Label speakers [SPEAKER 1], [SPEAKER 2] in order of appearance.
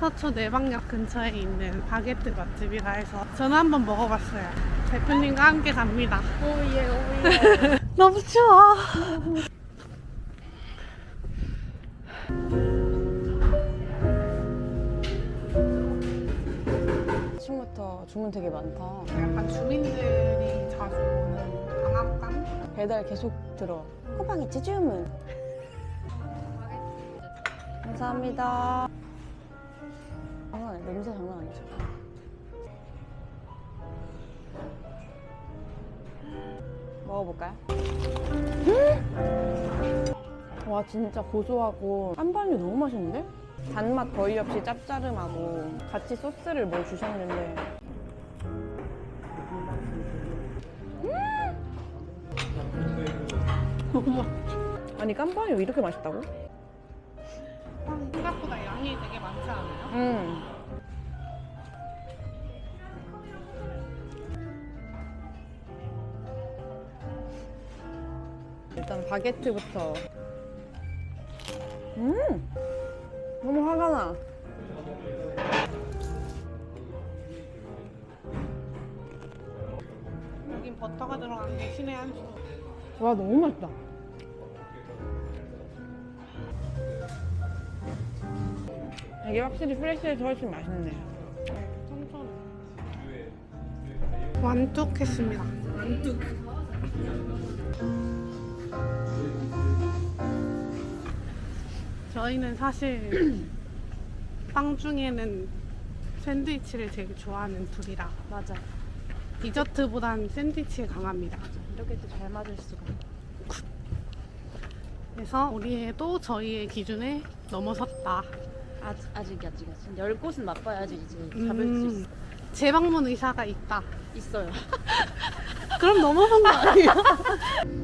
[SPEAKER 1] 서초 내방역 근처에 있는 바게트 맛집이라 해서 저는 한번 먹어봤어요. 대표님과 함께 갑니다.
[SPEAKER 2] 오예 오예.
[SPEAKER 1] 너무 추워.
[SPEAKER 2] 아침부터 주문 되게 많다.
[SPEAKER 1] 약간 주민들이 자주 오는 방앗간?
[SPEAKER 2] 배달 계속 들어. 호박이지 주문. 감사합니다. 냄새 장난 아니죠. 먹어볼까요? 음! 와 진짜 고소하고 깐발류 너무 맛있는데? 단맛 거의 없이 짭짜름하고 같이 소스를 뭘 주셨는데
[SPEAKER 1] 너무
[SPEAKER 2] 아니 깐발류 이렇게 맛있다고?
[SPEAKER 1] 생각보다 양이 되게 많지 않아요?
[SPEAKER 2] 음. 일단 바게트부터. 음! 너무 화가 나.
[SPEAKER 1] 여긴 버터가 들어간 게 신의 한 수.
[SPEAKER 2] 와, 너무 맛있다. 이게 확실히 프레시해서 훨씬 맛있네.
[SPEAKER 1] 완뚝했습니다. 완뚝. 저희는 사실 빵 중에는 샌드위치를 제일 좋아하는 둘이라
[SPEAKER 2] 맞아.
[SPEAKER 1] 디저트보단 샌드위치에 강합니다.
[SPEAKER 2] 이렇게 또 잘 맞을 수가.
[SPEAKER 1] 그래서 우리도 저희의 기준에 넘어섰다.
[SPEAKER 3] 아직 아직 아직 아직 열 곳은 맛봐야지 이제 잡을
[SPEAKER 1] 음,
[SPEAKER 3] 수 있,
[SPEAKER 1] 재방문 의사가 있다.
[SPEAKER 3] 있어요.
[SPEAKER 1] 그럼 넘어선 거 아니에요?